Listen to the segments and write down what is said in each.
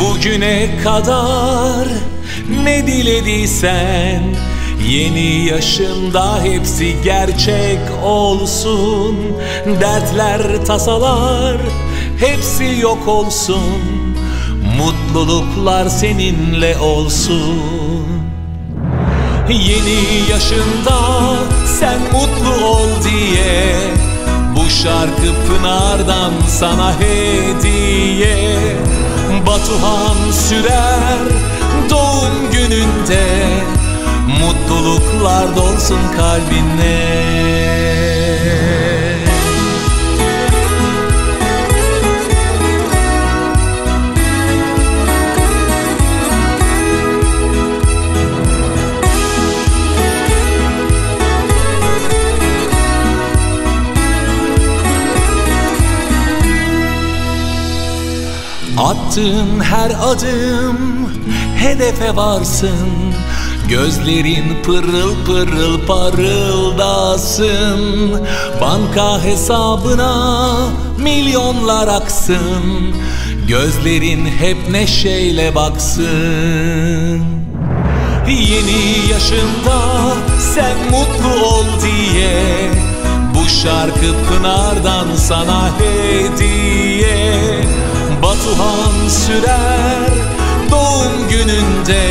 Bugüne kadar ne dilediysen Yeni yaşında hepsi gerçek olsun. Dertler, tasalar hepsi yok olsun. Mutluluklar seninle olsun. Yeni yaşında sen mutlu ol diye Bu şarkı Pınar'dan sana hediye Batuhan sürer doğum gününde. Mutluluklar dolsun kalbine Attığın her adım hedefe varsın. Gözlerin pırıl pırıl parıldasın. Banka hesabına milyonlar aksın. Gözlerin hep neşeyle baksın. Yeni yaşında sen mutlu ol diye Bu şarkı Pınar'dan sana hediye Batuhan sürer doğum gününde.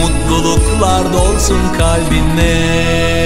Mutluluklar dolsun kalbine